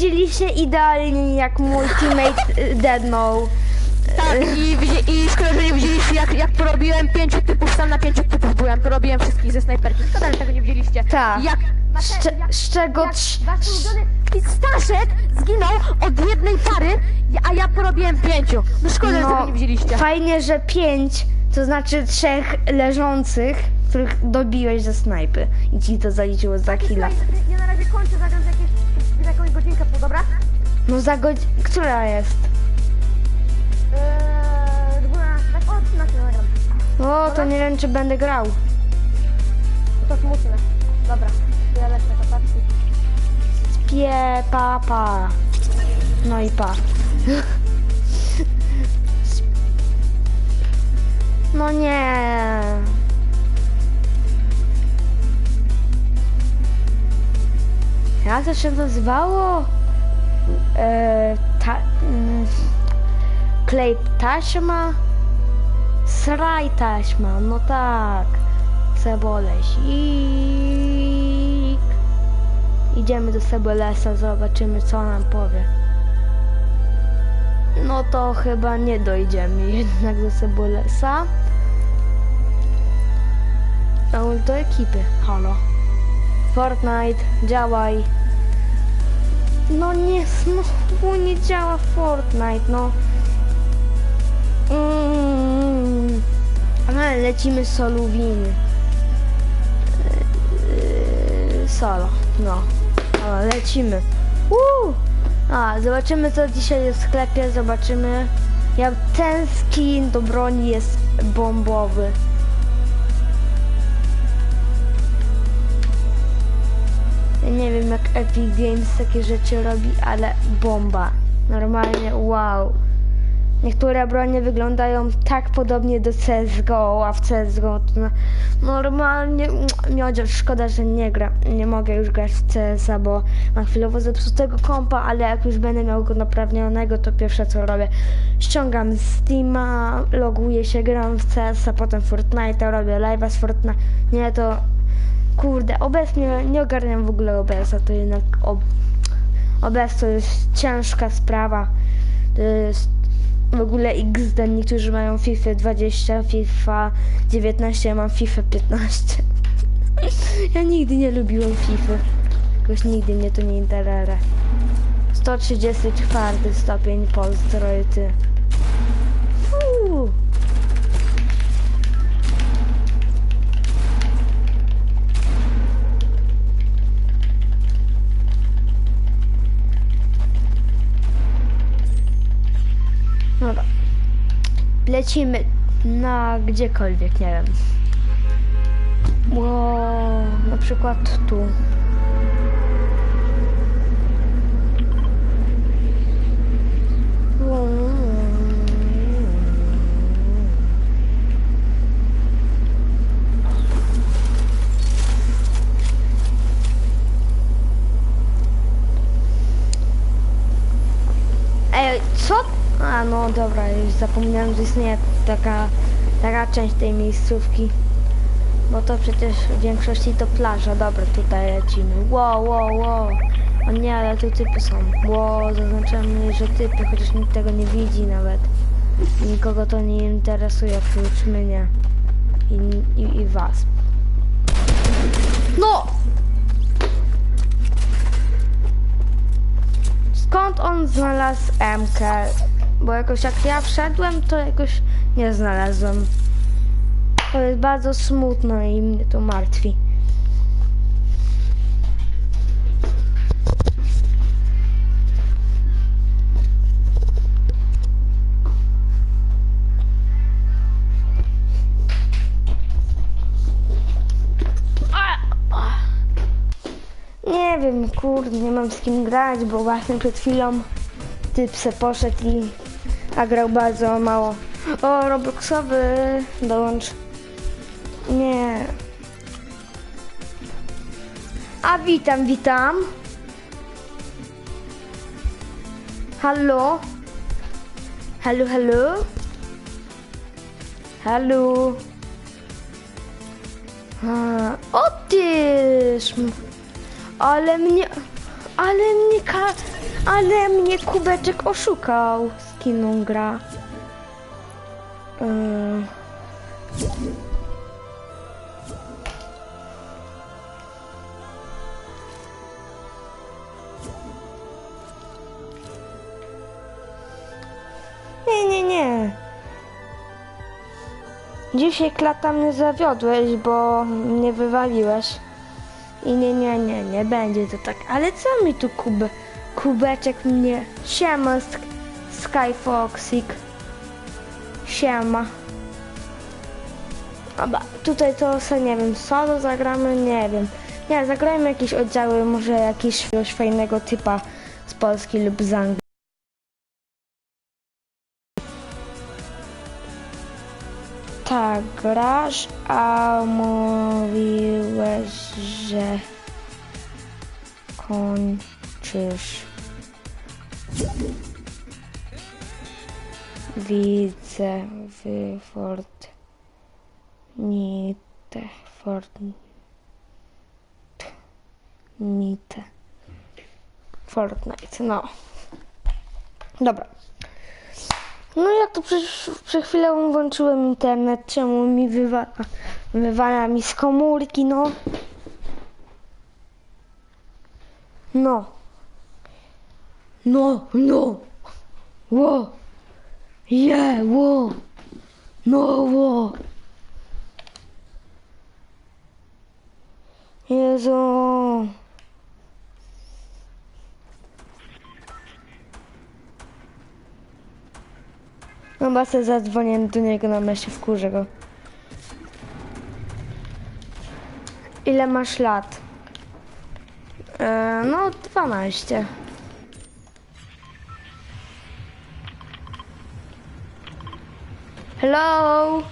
Widzieliście idealnie jak mój teammate y, deadnął. Tak, i, i szkoda, że nie widzieliście jak, jak porobiłem pięciu typów, sam na pięciu typów byłem, porobiłem wszystkich ze snajperki. Szkoda, że tego nie widzieliście. Tak. Jak, Szcze- z czego jak trz- wasz ulubiony Staszek zginął od jednej pary, a ja porobiłem pięciu. No szkoda, że tego nie widzieliście. Fajnie, że pięć, to znaczy trzech leżących, których dobiłeś ze snajpy. I ci to zaliczyło za chwilę. Ja na razie kończę, zagram za, dobra? No za godzinę. Która jest? Eee, 12, tak o 13 nagram. O, to nie wiem, czy będę grał. To smutne. Dobra, ja lecę na patrzcie. Spie, pa, pa. No i pa. No nie. Jak to się nazywało? E, ta, mm, klej taśma? Sraj taśma, no tak. Cebolesik. Idziemy do Sebelesa, zobaczymy co nam powie. No to chyba nie dojdziemy jednak do Sebulesa. Ale do ekipy, halo. Fortnite, działaj. No nie, znowu nie działa Fortnite, no. Mm. Ale lecimy soluwiny. Yy, solo, no. O, lecimy. Uuu! A, zobaczymy co dzisiaj jest w sklepie, zobaczymy. Jak ten skin do broni jest bombowy. Ja nie wiem jak Epic Games takie rzeczy robi, ale bomba. Normalnie wow. Niektóre bronie wyglądają tak podobnie do CSGO, a w CSGO to na, normalnie miodzio, szkoda, że nie gra, nie mogę już grać w CS-a, bo mam chwilowo zepsutego kompa, ale jak już będę miał go naprawionego, to pierwsze co robię, ściągam Steama, loguję się, gram w CS-a, potem Fortnite, robię live'a z Fortnite, nie to kurde, obecnie nie ogarniam w ogóle OBS-a, to jednak ob... OBS to jest ciężka sprawa, to jest w ogóle XD, niektórzy mają FIFA 20, FIFA 19, ja mam FIFA 15. ja nigdy nie lubiłem FIFA. Jakoś nigdy mnie to nie interesuje. 134 stopień pozdrowy. Lecimy na gdziekolwiek, nie wiem. Ło, na przykład tu. Ej, co? A no dobra, już zapomniałem, że istnieje taka, taka część tej miejscówki. Bo to przecież w większości to plaża. Dobra, tutaj lecimy. Wow, wow, wow. O nie, ale tu typy są. Wow, zaznaczamy, że typy, chociaż nikt tego nie widzi nawet. Nikogo to nie interesuje, oprócz mnie. I, i, i was. No! Skąd on znalazł MK? Bo jakoś jak ja wszedłem, to jakoś nie znalazłem. To jest bardzo smutno i mnie to martwi. Nie wiem, kurde, nie mam z kim grać, bo właśnie przed chwilą typ se poszedł i a grał bardzo mało. O, Robloxowy, dołącz. Nie. A witam, witam. Halo? Halo, halo? Halo? A, o tyż! Ale mnie... Ale mnie ka... Ale mnie kubeczek oszukał. On gra? Yy. Nie, nie, nie. Dzisiaj klata mnie zawiodłeś, bo mnie wywaliłeś. I nie, nie, nie, nie będzie to tak. Ale co mi tu kube, kubeczek mnie... Siema, Sk- Skyfoxik. Siema. Dobra, tutaj to se nie wiem, solo zagramy, nie wiem. Nie, zagrajmy jakieś oddziały, może jakiegoś fajnego typa z Polski lub z Anglii. Tak, grasz, a mówiłeś, że kończysz. Widzę w Fortnite. Fortnite. Fortnite, no. Dobra. No jak to przez, przez chwilę włączyłem internet, czemu mi wywala, wywala mi z komórki, no. No. No, no. Ło. Je, ło. No, ło. Jezu. Chyba sobie zadzwonię do niego na myśli, wkurzę go. Ile masz lat? E, no, 12. Hello?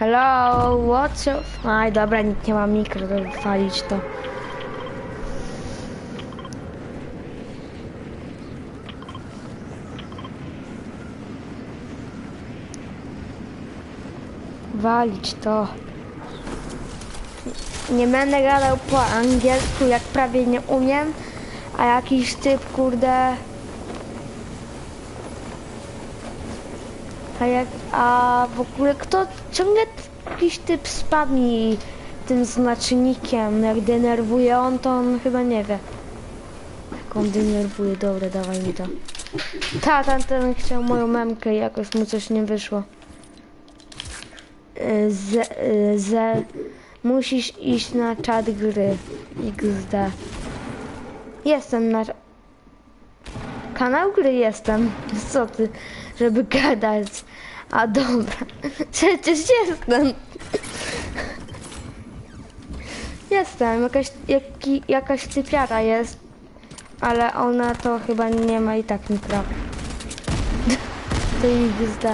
Hello? What's up? Aj, dobra, nikt nie ma mikro, to walić to. Walić to. Nie będę gadał po angielsku, jak prawie nie umiem, a jakiś typ, kurde... A jak, a w ogóle kto, ciągle jakiś typ spami tym znacznikiem, jak denerwuje on, to on chyba nie wie. Jak on denerwuje, dobra, dawaj mi to. Ta, ten, ten chciał moją memkę jakoś mu coś nie wyszło. Z, y, z, musisz iść na czat gry XD. Jestem na... Kanał gry jestem. Co ty, żeby gadać. A dobra, przecież jestem. Jestem, jakaś, jaki, jakaś typiara jest, ale ona to chyba nie ma i tak mikro. To XD.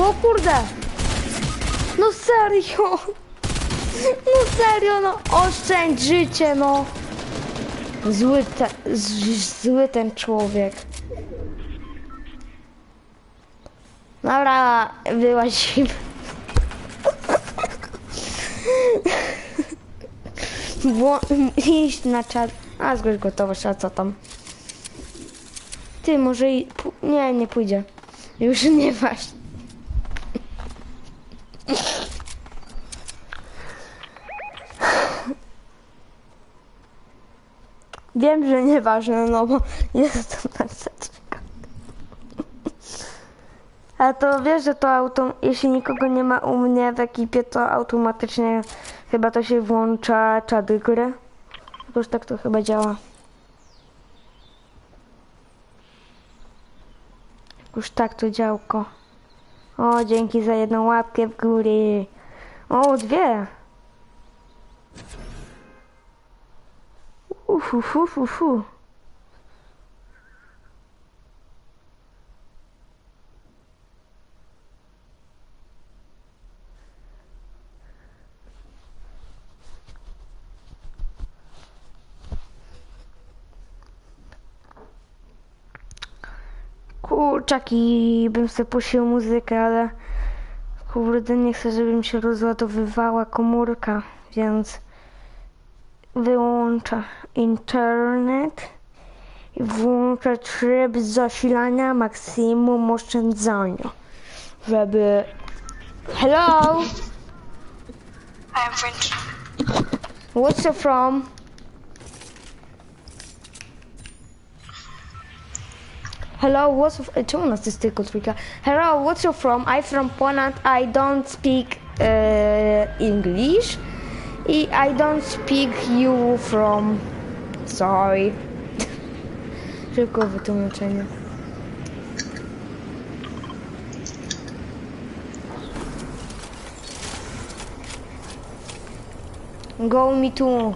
O kurde! No serio! No serio, no oszczędź życie, no! Zły, te, zły ten człowiek. Dobra, wyłazimy. Iść na czat. A, zgłoś gotowość, a co tam? Ty, może i... Nie, nie pójdzie. Już nie waż. Wiem, że nieważne, no bo jestem na seczka. A to wiesz, że to auto, jeśli nikogo nie ma u mnie w ekipie, to automatycznie chyba to się włącza czady gry. Jakoś tak to chyba działa. Jakoś tak to działko. O, dzięki za jedną łapkę w górę. O, dwie. Ufu, fu, fu, fu. Kurczaki, bym sobie puścił muzykę, ale Kurde, nie chcę, żeby mi się rozładowywała komórka, więc wyłączę internet i włączę tryb zasilania maksimum oszczędzania, żeby... Hello? I am French. What's you from? Hello, what's y, czemu nas jest tylko trójka? Hello, what's you from? I'm from Poland. I don't speak uh, English. I don't speak you from. Sorry. Szybko wytłumaczenie. Go me too.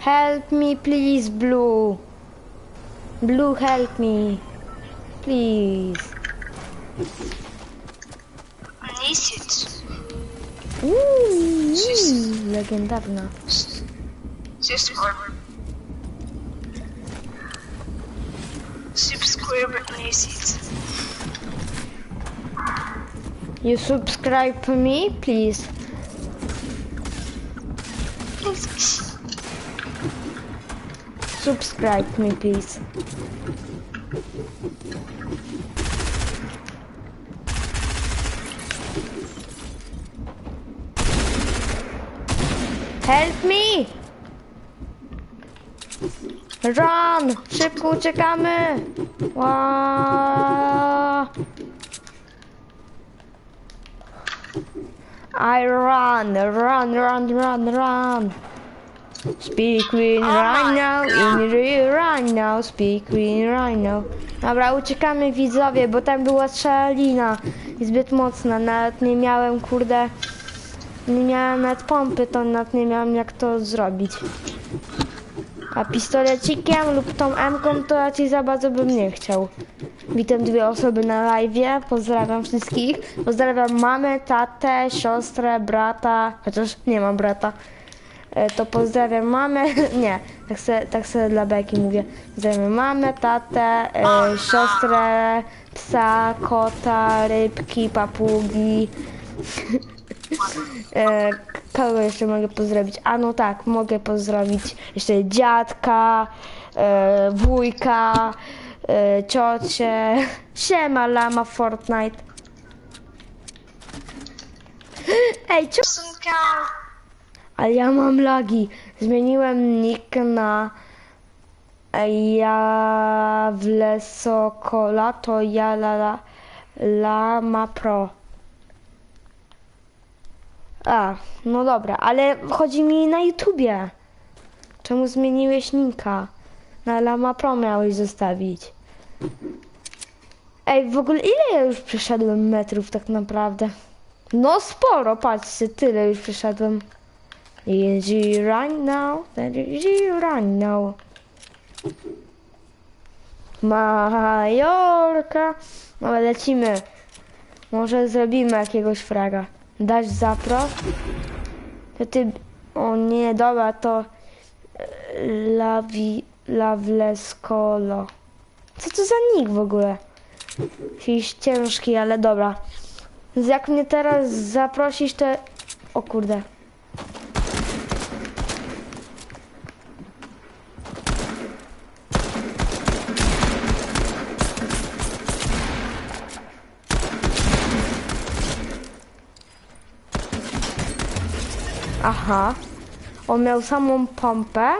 Help me, please, Blue. Blue, help me. Please. Nisit. Uuu, legendarna. Subscribe. Subscribe Nisit. You subscribe to me, please. Subscribe me, please. Help me! Run! Szybko uciekamy! Ła! I run, run, run, run, run. Speak Queen right now, in real right now, speak Queen right now. Dobra, uciekamy widzowie, bo tam była strzelina i zbyt mocna, nawet nie miałem, kurde, nie miałem nawet pompy, to nawet nie miałem jak to zrobić. A pistolecikiem lub tą M-ką to raczej za bardzo bym nie chciał. Witam dwie osoby na live. Pozdrawiam wszystkich. Pozdrawiam mamę, tatę, siostrę, brata. Chociaż nie mam brata. E, To pozdrawiam mamę. Nie, tak se, tak dla beki mówię. Pozdrawiam mamę, tatę, e, siostrę, psa, kota, rybki, papugi. E, kogo jeszcze mogę pozdrowić? A no tak, mogę pozdrowić jeszcze dziadka, e, wujka, e, ciocię. Siema, lama Fortnite. Ej, cio... Ale ja mam lagi. Zmieniłem nick na ja w Lesokola, to ja la, la, lama pro. A, no dobra, ale chodzi mi na YouTubie. Czemu zmieniłeś nicka? Na Lama Pro miałeś zostawić. Ej, w ogóle ile ja już przeszedłem metrów tak naprawdę? No sporo, patrzcie, tyle już przeszedłem. Easy right now, easy right now. Majorka. No lecimy. Może zrobimy jakiegoś fraga. Dasz zapro? To ty... O nie, dobra, to... e, Lawi... Lawleskolo. Co to za nick w ogóle? Jakiś ciężki, ale dobra. Jak mnie teraz zaprosisz, to... O kurde. Aha. On miał samą pompę.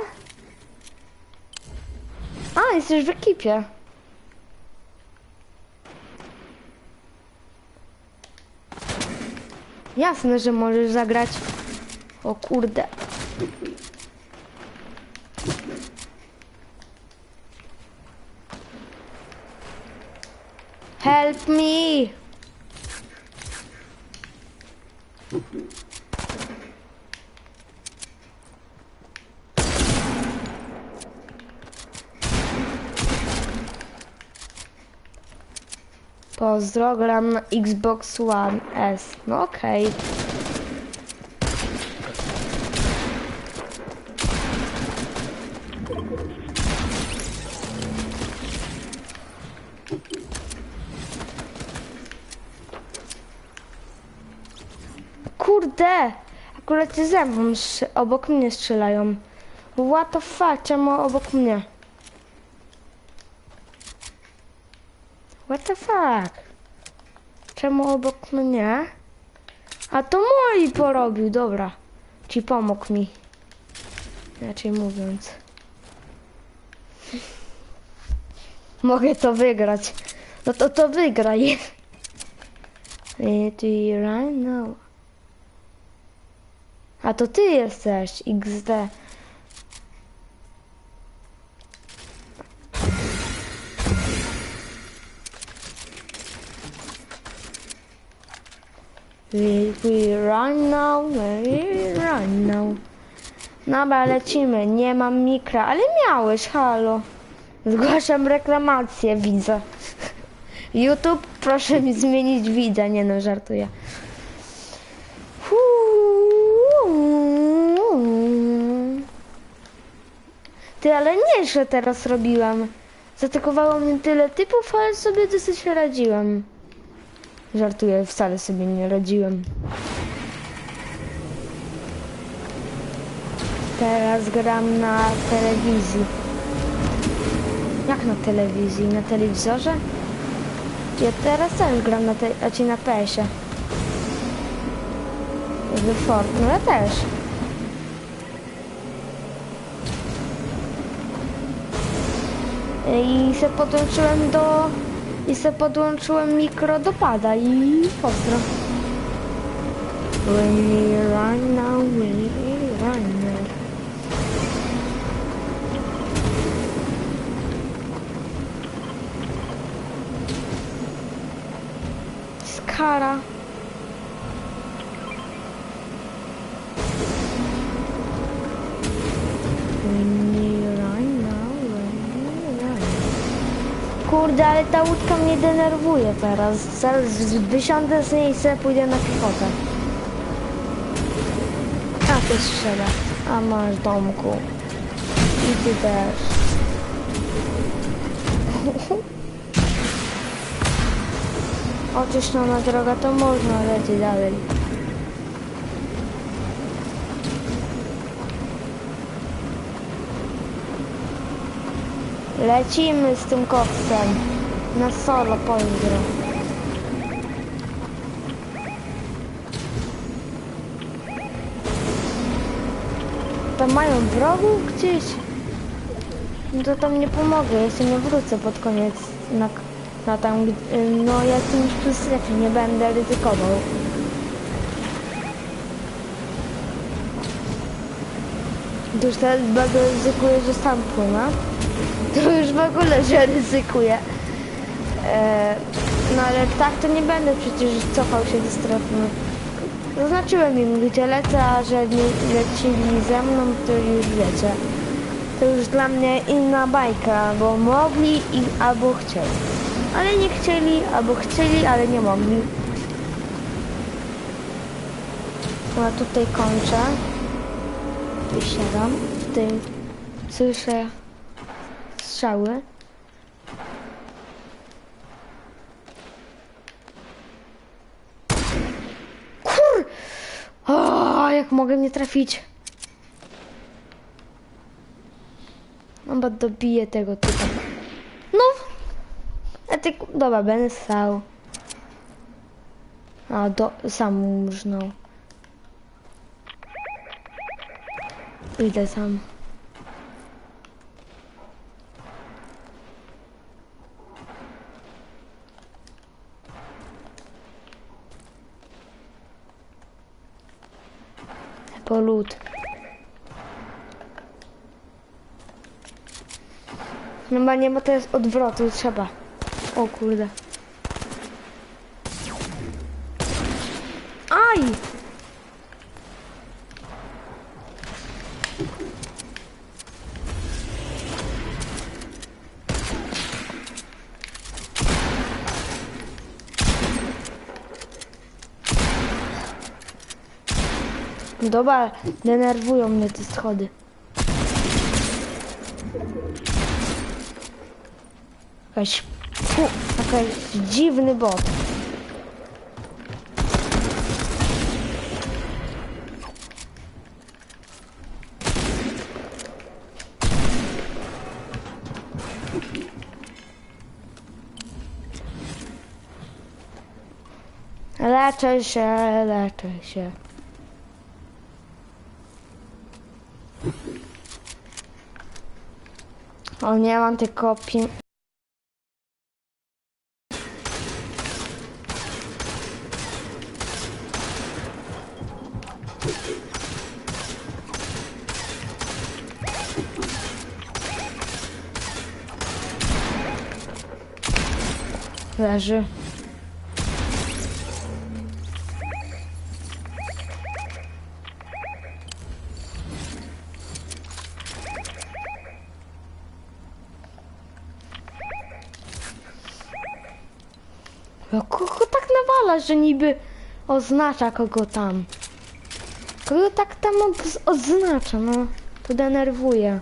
A, jesteś w ekipie. Jasne, że możesz zagrać. O kurde. Help me! Pozdro, gram na Xbox One S. No okej. Okay. Kurde! Akurat ze mną, obok mnie strzelają. What the fuck, czemu obok mnie? What the fuck? Czemu obok mnie? A to moi porobił, dobra. Ci pomógł mi. Inaczej mówiąc. Mogę to wygrać. No to to wygraj. It right now. A to ty jesteś, XD. We, we run now, we run now. Dobra, lecimy. Nie mam mikra, ale miałeś, halo. Zgłaszam reklamację, widzę. YouTube, proszę mi zmienić widza. Nie no, żartuję. Ty, ale nie, że teraz robiłam. Zaatakowało mnie tyle typów, ale sobie dosyć radziłem. Żartuję, wcale sobie nie radziłem. Teraz gram na telewizji. Jak na telewizji? Na telewizorze? Ja teraz też gram na te... a ci na PS-ie. No ja też. I se podłączyłem do... I se podłączyłem mikro do pada i pozdro. We run now, we run now. Skara. Kurde, ale ta łódka mnie denerwuje teraz. Zaraz wysiądę z niej i sobie pójdę na piechotę. A ty strzela. A masz domku. I ty też. Oczyszczona droga, to można lecieć dalej. Lecimy z tym koksem. Na solo pozdro. Tam mają wrogów gdzieś? No to tam nie pomogę, ja się nie wrócę pod koniec na, na tam, no ja przy strefie, nie będę ryzykował. Już teraz bardzo ryzykuję, że sam płynę. To już w ogóle, że ryzykuję. E, no ale tak to nie będę przecież cofał się do strefy. Zaznaczyłem im gdzie lecę, a że nie lecili ze mną, to już wiecie. To już dla mnie inna bajka, bo mogli i albo chcieli. Ale nie chcieli, albo chcieli, ale nie mogli. No, A tutaj kończę. Wysiadam. Tutaj słyszę strzały. Kur... O, jak mogę mnie trafić? Chyba dobiję tego typa. No. A ty... Dobra, będę stał. A, do... Sam umrznął. Idę sam. Po lód. Normalnie, bo to jest odwrotu, trzeba. O kurde. Dobra, denerwują mnie te schody. Jakaś, fu, jakaś dziwny bot. Leczę się, leczę się. O nie, mam tylko pię... Leży. Że niby oznacza kogo tam? Kogo tak tam oznacza, no? To denerwuje.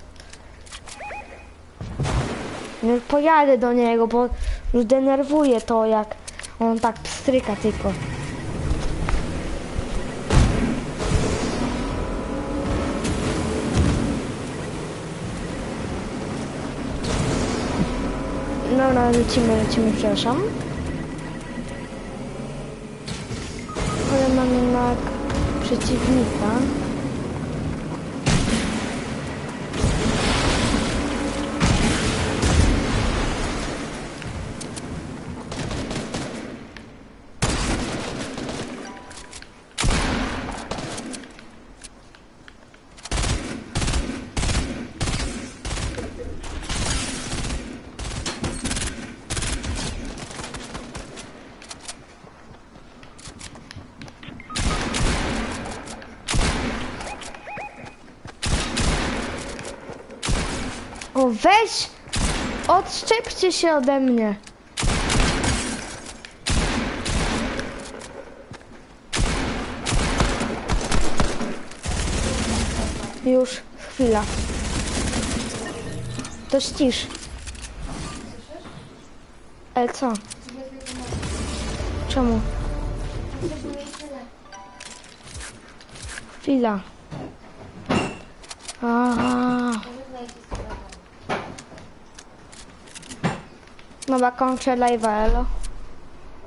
No pojadę do niego, bo już denerwuje to, jak on tak pstryka tylko. No, no, lecimy, lecimy, przepraszam. Przeciwnika. O, weź! Odszczepcie się ode mnie. Już, chwila. To ścisz. Ale co? Czemu? Chwila. Aha. Dobra, kończę live'a, elo.